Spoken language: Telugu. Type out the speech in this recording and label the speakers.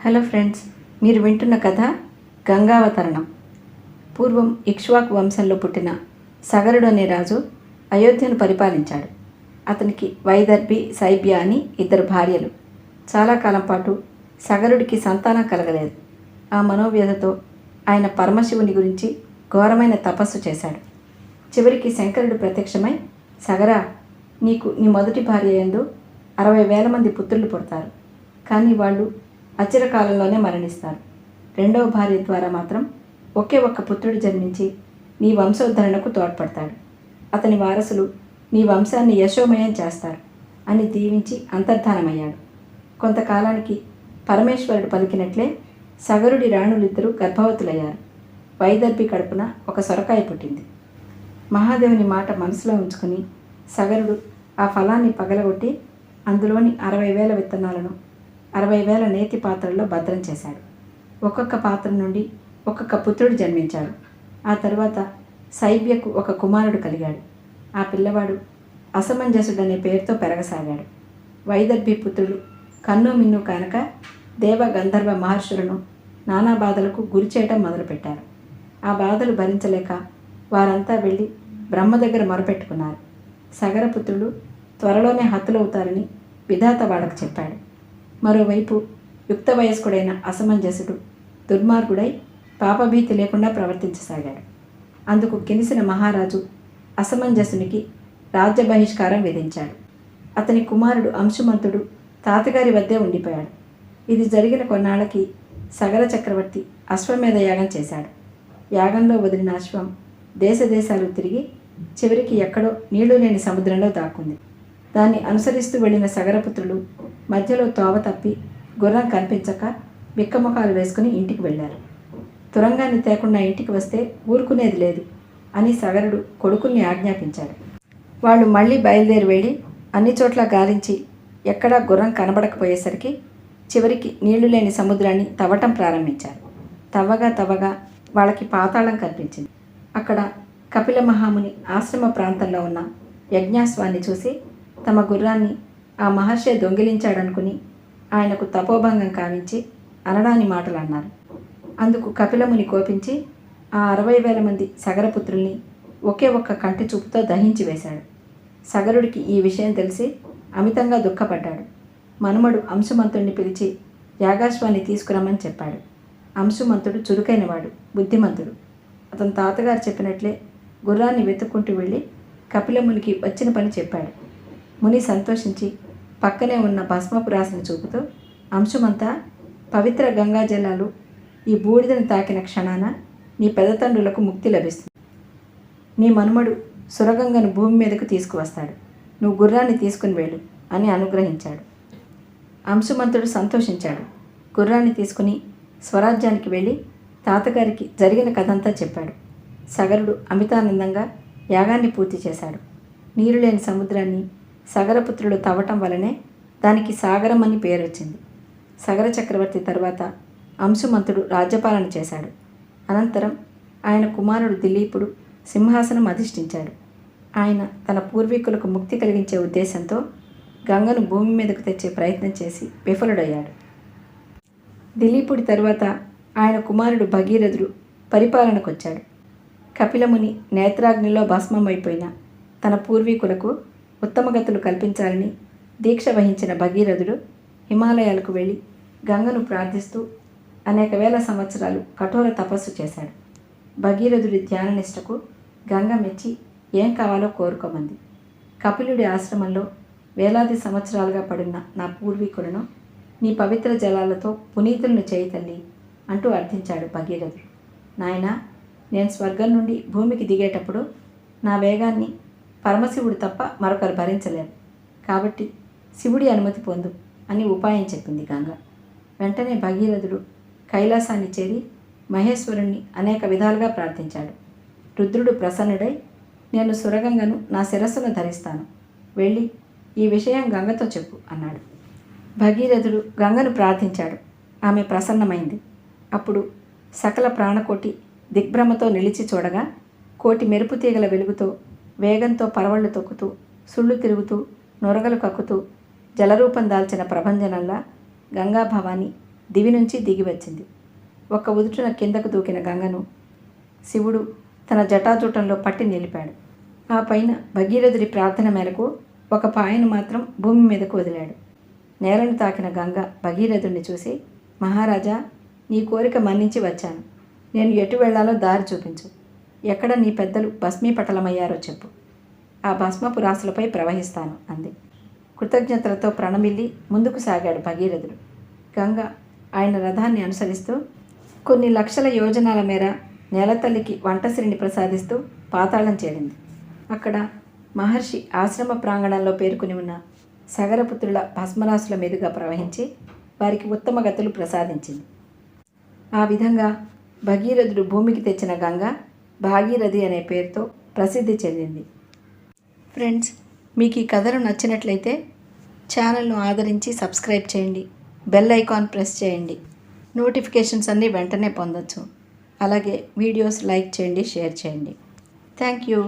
Speaker 1: హలో ఫ్రెండ్స్ మీరు వింటున్న కథ గంగావతరణం. పూర్వం ఇక్ష్వాకు వంశంలో పుట్టిన సగరుడు అనే రాజు అయోధ్యను పరిపాలించాడు. అతనికి వైదర్భి సైబ్య అని ఇద్దరు భార్యలు. చాలా కాలం పాటు సగరుడికి సంతానం కలగలేదు. ఆ మనోవ్యధతో ఆయన పరమశివుని గురించి ఘోరమైన తపస్సు చేశాడు. చివరికి శంకరుడు ప్రత్యక్షమై సగరా నీకు నీ మొదటి భార్య ఎందు అరవై వేల మంది పుత్రులు పుడతారు. కానీ వాళ్ళు అచిరకాలంలోనే మరణిస్తారు. రెండవ భార్య ద్వారా మాత్రం ఒకే ఒక్క పుత్రుడు జన్మించి నీ వంశోద్ధరణకు తోడ్పడతాడు. అతని వారసులు నీ వంశాన్ని యశోమయం చేస్తారు అని దీవించి అంతర్ధానమయ్యాడు. కొంతకాలానికి పరమేశ్వరుడు పలికినట్లే సగరుడి రాణులిద్దరూ గర్భవతులయ్యారు. వైదర్భి కడుపున ఒక సొరకాయ పుట్టింది. మహాదేవుని మాట మనసులో ఉంచుకుని సగరుడు ఆ ఫలాన్ని పగలగొట్టి అందులోని అరవై వేల విత్తనాలను అరవై వేల నేతి పాత్రల్లో భద్రం చేశాడు. ఒక్కొక్క పాత్ర నుండి ఒక్కొక్క పుత్రుడు జన్మించాడు. ఆ తరువాత సైబ్యకు ఒక కుమారుడు కలిగాడు. ఆ పిల్లవాడు అసమంజసుడనే పేరుతో పెరగసాగాడు. వైదర్భి పుత్రుడు కన్ను మిన్ను కనుక దేవ గంధర్వ మహర్షులను నానా బాధలకు గురి చేయడం మొదలుపెట్టారు. ఆ బాధలు భరించలేక వారంతా వెళ్ళి బ్రహ్మ దగ్గర మొరపెట్టుకున్నారు. సగరపుత్రుడు త్వరలోనే హతులవుతారని విధాత వాళ్ళకు చెప్పాడు. మరోవైపు యుక్త వయస్కుడైన అసమంజసుడు దుర్మార్గుడై పాపభీతి లేకుండా ప్రవర్తించసాగాడు. అందుకు కెనిసిన మహారాజు అసమంజసునికి రాజ్య బహిష్కారం విధించాడు. అతని కుమారుడు అంశుమంతుడు తాతగారి వద్దే ఉండిపోయాడు. ఇది జరిగిన కొన్నాళ్ళకి సగర చక్రవర్తి అశ్వమేధ యాగం చేశాడు. యాగంలో వదిలిన అశ్వం దేశదేశాలు తిరిగి చివరికి ఎక్కడో నీళ్ళు లేని సముద్రంలో దాక్కుంది. దాన్ని అనుసరిస్తూ వెళ్ళిన సగరపుత్రులు మధ్యలో తోవ తప్పి గుర్రం కనిపించక బిక్కముఖాలు వేసుకుని ఇంటికి వెళ్ళారు. తురంగాన్ని తేకుండా ఇంటికి వస్తే ఊరుకునేది లేదు అని సగరుడు కొడుకుల్ని ఆజ్ఞాపించాడు. వాళ్ళు మళ్ళీ బయలుదేరి వెళ్ళి అన్ని చోట్ల గాలించి ఎక్కడా గుర్రం కనబడకపోయేసరికి చివరికి నీళ్ళు లేని సముద్రాన్ని తవ్వటం ప్రారంభించారు. తవ్వగా తవ్వగా వాళ్ళకి పాతాళం కనిపించింది. అక్కడ కపిల మహాముని ఆశ్రమ ప్రాంతంలో ఉన్న యజ్ఞాస్వాన్ని చూసి తమ గుర్రాన్ని ఆ మహర్షి దొంగిలించాడనుకుని ఆయనకు తపోభంగం కావించి అనడాని మాటలు అన్నారు అందుకు కపిలముని కోపించి ఆ అరవై వేల మంది సగరపుత్రుల్ని ఒకే ఒక్క కంటి చూపుతో దహించి వేశాడు. సగరుడికి ఈ విషయం తెలిసి అమితంగా దుఃఖపడ్డాడు. మనుమడు అంశుమంతుడిని పిలిచి యాగాశ్వాన్ని తీసుకురమ్మని చెప్పాడు. అంశుమంతుడు చురుకైనవాడు బుద్ధిమంతుడు. అతని తాతగారు చెప్పినట్లే గుర్రాన్ని వెతుక్కుంటూ వెళ్ళి కపిలమునికి వచ్చిన పని చెప్పాడు. ముని సంతోషించి పక్కనే ఉన్న భస్మపు రాశిని చూపుతూ అంశమంతా పవిత్ర గంగా జలాలు ఈ బూడిదని తాకిన క్షణాన నీ పెదతండ్రులకు ముక్తి లభిస్తుంది. నీ మనుమడు సురగంగను భూమి మీదకు తీసుకువస్తాడు. నువ్వు గుర్రాన్ని తీసుకుని వెళ్ళు అని అనుగ్రహించాడు. అంశుమంతుడు సంతోషించాడు. గుర్రాన్ని తీసుకుని స్వరాజ్యానికి వెళ్ళి తాతగారికి జరిగిన కథంతా చెప్పాడు. సగరుడు అమితానందంగా యాగాన్ని పూర్తి చేశాడు. నీరు లేని సముద్రాన్ని సగరపుత్రుడు తవ్వటం వలనే దానికి సాగరం అని పేరు వచ్చింది. సగర చక్రవర్తి తర్వాత అంశుమంతుడు రాజ్యపాలన చేశాడు. అనంతరం ఆయన కుమారుడు దిలీపుడు సింహాసనం అధిష్ఠించాడు. ఆయన తన పూర్వీకులకు ముక్తి కలిగించే ఉద్దేశంతో గంగను భూమి మీదకు తెచ్చే ప్రయత్నం చేసి విఫలుడయ్యాడు. దిలీపుడి తరువాత ఆయన కుమారుడు భగీరథుడు పరిపాలనకొచ్చాడు. కపిలముని నేత్రాగ్నిలో భస్మమైపోయిన తన పూర్వీకులకు ఉత్తమగతులు కల్పించాలని దీక్ష వహించిన భగీరథుడు హిమాలయాలకు వెళ్ళి గంగను ప్రార్థిస్తూ అనేక వేల సంవత్సరాలు కఠోర తపస్సు చేశాడు. భగీరథుడి ధ్యాననిష్టకు గంగ మెచ్చి ఏం కావాలో కోరుకోమంది. కపిలుడి ఆశ్రమంలో వేలాది సంవత్సరాలుగా పడిన నా పూర్వీకులను నీ పవిత్ర జలాలతో పునీతులను చేయి తల్లి అంటూ అర్థించాడు భగీరథుడు. నాయనా నేను స్వర్గం నుండి భూమికి దిగేటప్పుడు నా వేగాన్ని పరమశివుడు తప్ప మరొకరు భరించలేరు కాబట్టి శివుడి అనుమతి పొందు అని ఉపాయం చెప్పింది గంగ. వెంటనే భగీరథుడు కైలాసాన్ని చేరి మహేశ్వరుణ్ణి అనేక విధాలుగా ప్రార్థించాడు. రుద్రుడు ప్రసన్నుడై నేను సురగంగను నా శిరస్సును ధరిస్తాను. వెళ్ళి ఈ విషయం గంగతో చెప్పు అన్నాడు. భగీరథుడు గంగను ప్రార్థించాడు. ఆమె ప్రసన్నమైంది. అప్పుడు సకల ప్రాణకోటి దిగ్భ్రమతో నిలిచి చూడగా కోటి మెరుపు తీగల వెలుగుతో వేగంతో పరవళ్ళు తొక్కుతూ సుళ్ళు తిరుగుతూ నొరగలు కక్కుతూ జలరూపం దాల్చిన ప్రభంజనంలా గంగాభవాని దివి నుంచి దిగివచ్చింది ఒక్క ఉదుటున కిందకు దూకిన గంగను శివుడు తన జటాజూటంలో పట్టి నిలిపాడు. ఆ పైన భగీరథుడి ప్రార్థన మేరకు ఒక పాయను మాత్రం భూమి మీదకు వదిలాడు. నేలను తాకిన గంగ భగీరథుడిని చూసి మహారాజా నీ కోరిక మన్నించి వచ్చాను. నేను ఎటు వెళ్ళాలో దారి చూపించు. ఎక్కడ నీ పెద్దలు భస్మీపటలమయ్యారో చెప్పు. ఆ భస్మపు రాసులపై ప్రవహిస్తాను అంది. కృతజ్ఞతలతో ప్రణమిల్లి ముందుకు సాగాడు భగీరథుడు. గంగ ఆయన రథాన్ని అనుసరిస్తూ కొన్ని లక్షల యోజనాల మేర నేలతల్లికి వంటసిరిని ప్రసాదిస్తూ పాతాళం చేరింది. అక్కడ మహర్షి ఆశ్రమ ప్రాంగణంలో పేర్కొని ఉన్న సగరపుత్రుల భస్మరాశుల మీదుగా ప్రవహించి వారికి ఉత్తమ గతులు ప్రసాదించింది. ఆ విధంగా భగీరథుడు భూమికి తెచ్చిన గంగ భాగీరథి అనే పేరుతో ప్రసిద్ధి చెందింది. ఫ్రెండ్స్ మీకు ఈ కథలు నచ్చినట్లయితే ఛానల్ను ఆదరించి సబ్స్క్రైబ్ చేయండి. బెల్ ఐకాన్ ప్రెస్ చేయండి. నోటిఫికేషన్స్ అన్నీ వెంటనే పొందొచ్చు. అలాగే వీడియోస్ లైక్ చేయండి షేర్ చేయండి. Thank you.